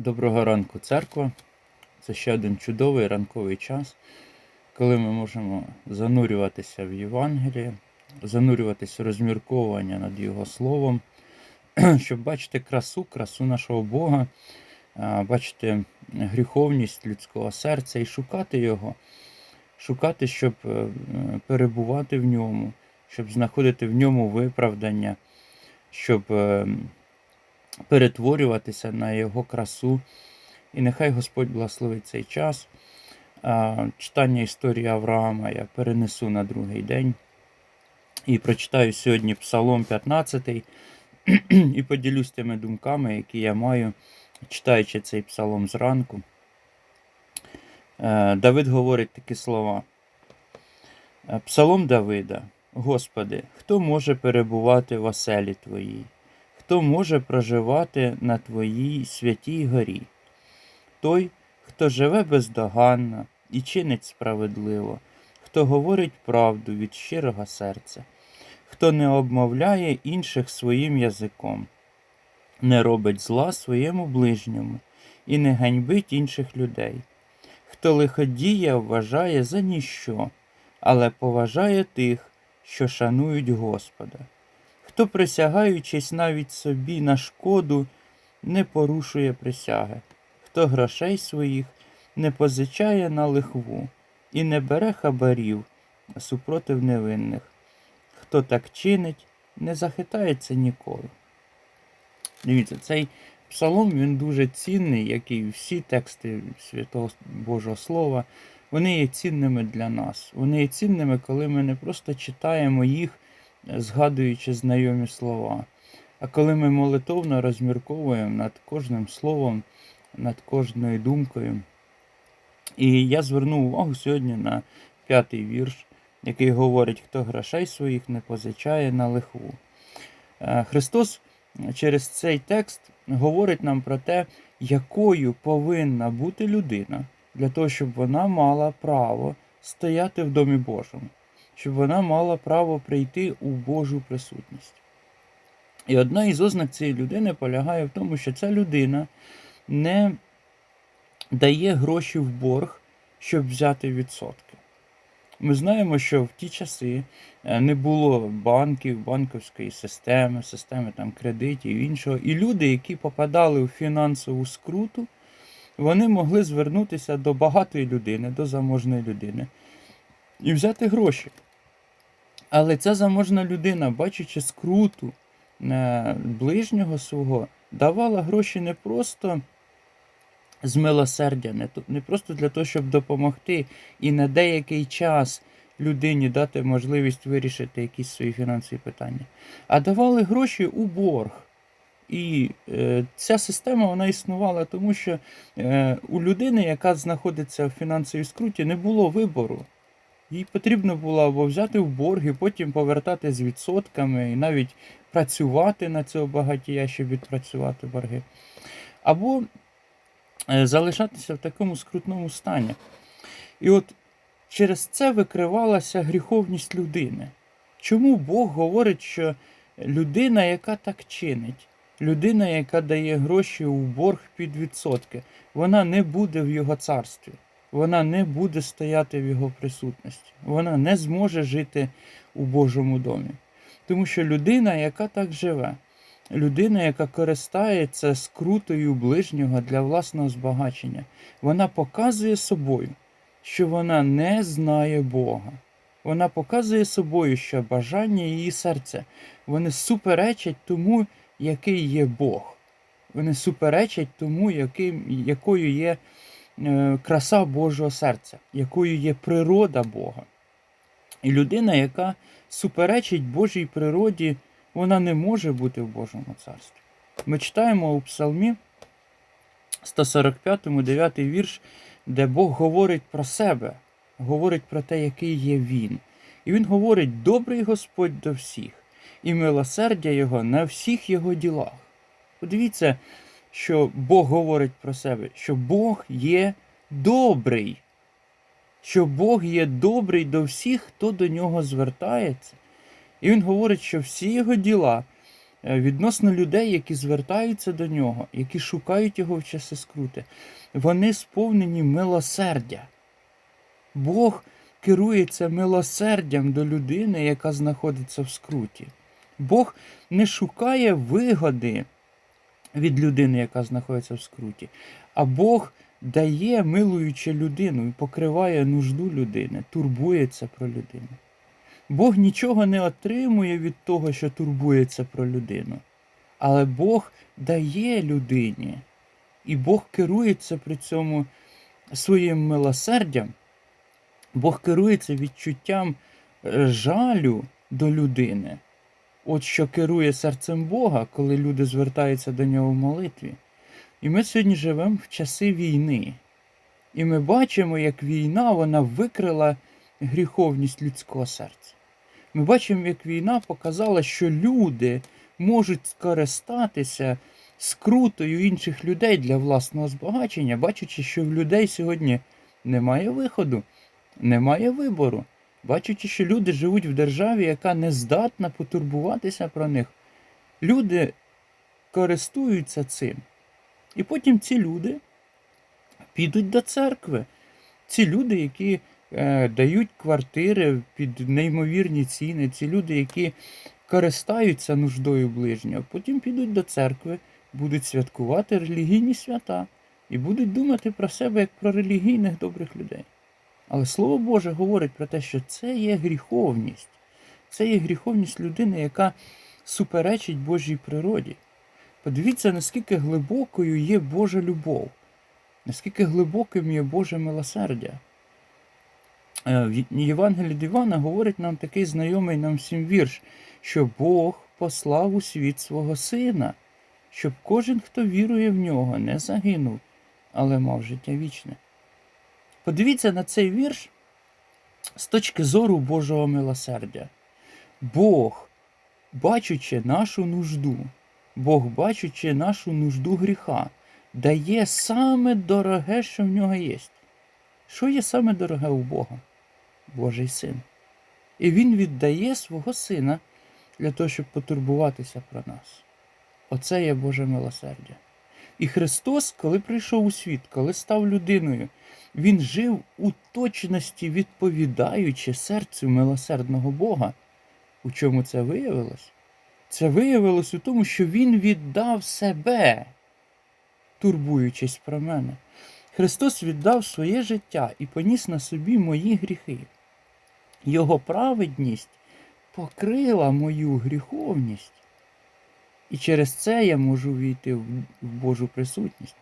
Доброго ранку, церква. Це ще один чудовий ранковий час, коли ми можемо занурюватися в Євангеліє, занурюватися в розмірковування над Його Словом, щоб бачити красу, красу нашого Бога, бачити гріховність людського серця і шукати Його, шукати, щоб е, перебувати в ньому, щоб знаходити в ньому виправдання, щоб е, перетворюватися на Його красу. І нехай Господь благословить цей час. Читання історії Авраама я перенесу на другий день. І прочитаю сьогодні Псалом 15 і поділюсь тими думками, які я маю, читаючи цей псалом зранку. Е, Давид говорить такі слова. Псалом Давида. Господи, хто може перебувати в оселі Твоїй? Хто може проживати на Твоїй святій горі? Той, хто живе бездоганно і чинить справедливо, хто говорить правду від щирого серця, хто не обмовляє інших своїм язиком, не робить зла своєму ближньому і не ганьбить інших людей, хто лиходія вважає за ніщо, але поважає тих, що шанують Господа, хто, присягаючись навіть собі на шкоду, не порушує присяги хто грошей своїх не позичає на лихву і не бере хабарів супротив невинних. Хто так чинить, не захитається ніколи. Дивіться, цей псалом він дуже цінний, як і всі тексти Святого Божого Слова. Вони є цінними для нас. Вони є цінними, коли ми не просто читаємо їх, згадуючи знайомі слова, а коли ми молитовно розмірковуємо над кожним словом над кожною думкою. І я звернув увагу сьогодні на п'ятий вірш, який говорить, хто грошей своїх не позичає на лихву. Е, Христос через цей текст говорить нам про те, якою повинна бути людина для того, щоб вона мала право стояти в Домі Божому, щоб вона мала право прийти у Божу присутність. І одна із ознак цієї людини полягає в тому, що ця людина не дає гроші в борг, щоб взяти відсотки. Ми знаємо, що в ті часи е, не було банків, банківської системи, системи там кредитів і іншого. І люди, які попадали у фінансову скруту, вони могли звернутися до багатої людини, до заможної людини і взяти гроші. Але ця заможна людина, бачачи скруту е, ближнього свого, давала гроші не просто з милосердя, не, просто для того, щоб допомогти і на деякий час людині дати можливість вирішити якісь свої фінансові питання, а давали гроші у борг. І е, ця система вона існувала, тому що е, у людини, яка знаходиться в фінансовій скруті, не було вибору. Їй потрібно було або взяти в борг і потім повертати з відсотками, і навіть працювати на цього багатія, щоб відпрацювати борги. Або е, залишатися в такому скрутному стані. І от через це викривалася гріховність людини. Чому Бог говорить, що людина, яка так чинить, людина, яка дає гроші у борг під відсотки, вона не буде в його царстві, вона не буде стояти в його присутності, вона не зможе жити у Божому домі. Тому що людина, яка так живе, людина, яка користається скрутою ближнього для власного збагачення, вона показує собою, що вона не знає Бога. Вона показує собою, що бажання її серця вони суперечать тому, який є Бог. Вони суперечать тому, яким, якою є краса Божого серця, якою є природа Бога. І людина, яка суперечить Божій природі, вона не може бути в Божому царстві. Ми читаємо у Псалмі 145, 9 вірш, де Бог говорить про себе, говорить про те, який є Він. І Він говорить: добрий Господь до всіх, і милосердя Його на всіх Його ділах. Подивіться, що Бог говорить про себе, що Бог є добрий, що Бог є добрий до всіх, хто до нього звертається. І Він говорить, що всі його діла е, відносно людей, які звертаються до нього, які шукають його в часи скрути. Вони сповнені милосердя. Бог керується милосердям до людини, яка знаходиться в скруті. Бог не шукає вигоди від людини, яка знаходиться в скруті, а Бог дає, милуючи людину і покриває нужду людини, турбується про людину. Бог нічого не отримує від того, що турбується про людину. Але Бог дає людині, і Бог керується при цьому своїм милосердям, Бог керується відчуттям е, жалю до людини. От що керує серцем Бога, коли люди звертаються до нього в молитві. І ми сьогодні живемо в часи війни. І ми бачимо, як війна вона викрила гріховність людського серця. Ми бачимо, як війна показала, що люди можуть скористатися скрутою інших людей для власного збагачення, бачачи, що в людей сьогодні немає виходу, немає вибору, бачачи, що люди живуть в державі, яка не здатна потурбуватися про них. Люди користуються цим. І потім ці люди підуть до церкви. Ці люди, які е, дають квартири під неймовірні ціни, ці люди, які користаються нуждою ближнього, потім підуть до церкви, будуть святкувати релігійні свята і будуть думати про себе як про релігійних добрих людей. Але Слово Боже говорить про те, що це є гріховність. Це є гріховність людини, яка суперечить Божій природі. Подивіться, наскільки глибокою є Божа любов, наскільки глибоким є Боже милосердя. Е, В Євангелії Івана говорить нам такий знайомий нам всім вірш, що Бог послав у світ свого Сина, щоб кожен, хто вірує в нього, не загинув, але мав життя вічне. Подивіться на цей вірш з точки зору Божого милосердя. Бог, бачучи нашу нужду, Бог, бачучи нашу нужду гріха, дає саме дороге, що в нього є. Що є саме дороге у Бога? Божий син. І Він віддає свого сина для того, щоб потурбуватися про нас. Оце є Боже милосердя. І Христос, коли прийшов у світ, коли став людиною, Він жив у точності, відповідаючи серцю милосердного Бога. У чому це виявилось? Це виявилось у тому, що Він віддав себе, турбуючись про мене. Христос віддав своє життя і поніс на собі мої гріхи. Його праведність покрила мою гріховність. І через це я можу війти в Божу присутність.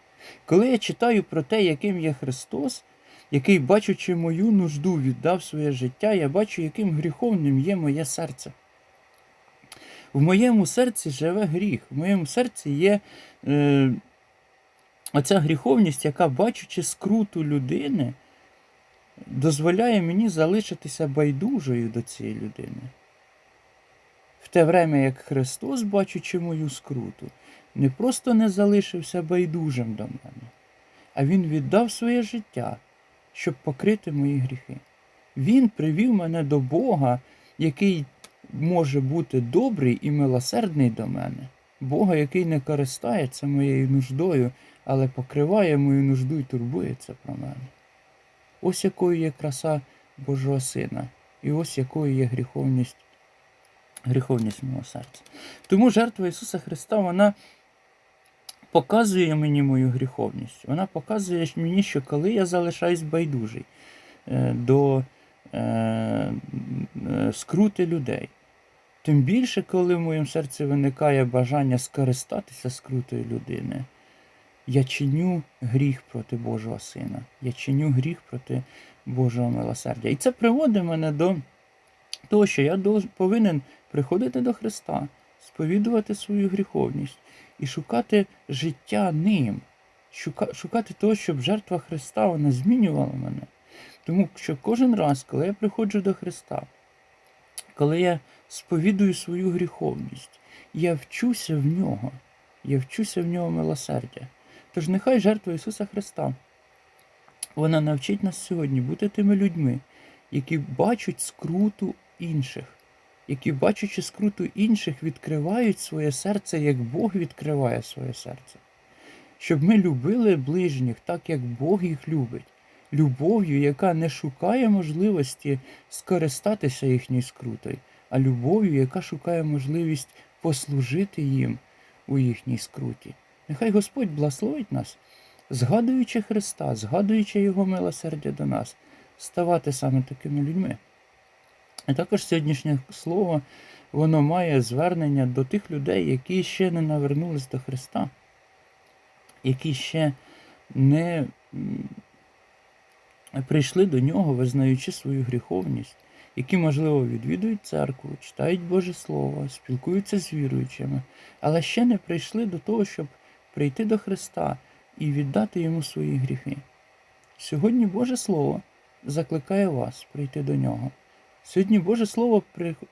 Коли я читаю про те, яким є Христос, який, бачучи мою нужду, віддав своє життя, я бачу, яким гріховним є моє серце. В моєму серці живе гріх, в моєму серці є е, оця гріховність, яка, бачучи скруту людини, дозволяє мені залишитися байдужою до цієї людини. В те время, як Христос, бачучи мою скруту, не просто не залишився байдужим до мене, а Він віддав своє життя, щоб покрити мої гріхи. Він привів мене до Бога, який може бути добрий і милосердний до мене, Бога, який не користається моєю нуждою, але покриває мою нужду і турбується про мене. Ось якою є краса Божого Сина, і ось якою є гріховність, гріховність мого серця. Тому жертва Ісуса Христа, вона показує мені мою гріховність. Вона показує мені, що коли я залишаюсь байдужий е, до е, е, скрути людей, тим більше, коли в моєму серці виникає бажання скористатися скрутою людини, я чиню гріх проти Божого Сина. Я чиню гріх проти Божого милосердя. І це приводить мене до того, що я повинен приходити до Христа, сповідувати свою гріховність і шукати життя ним, шука- шукати того, щоб жертва Христа вона змінювала мене. Тому що кожен раз, коли я приходжу до Христа, коли я сповідую свою гріховність, я вчуся в нього, я вчуся в нього милосердя. Тож нехай жертва Ісуса Христа, вона навчить нас сьогодні бути тими людьми, які бачать скруту інших, які, бачачи скруту інших, відкривають своє серце, як Бог відкриває своє серце. Щоб ми любили ближніх так, як Бог їх любить, любов'ю, яка не шукає можливості скористатися їхньою скрутою, а любов'ю, яка шукає можливість послужити їм у їхній скруті. Нехай Господь благословить нас, згадуючи Христа, згадуючи Його милосердя до нас, ставати саме такими людьми. І також сьогоднішнє слово воно має звернення до тих людей, які ще не навернулись до Христа, які ще не прийшли до нього, визнаючи свою гріховність, які, можливо, відвідують церкву, читають Боже Слово, спілкуються з віруючими, але ще не прийшли до того, щоб прийти до Христа і віддати йому свої гріхи. Сьогодні Боже Слово закликає вас прийти до нього. Сьогодні Боже Слово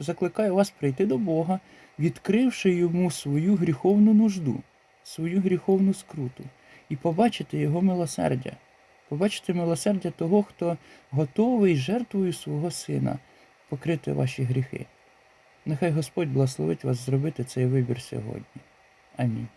закликає вас прийти до Бога, відкривши йому свою гріховну нужду, свою гріховну скруту, і побачити Його милосердя, побачити милосердя того, хто готовий жертвою свого сина покрити ваші гріхи. Нехай Господь благословить вас зробити цей вибір сьогодні. Амінь.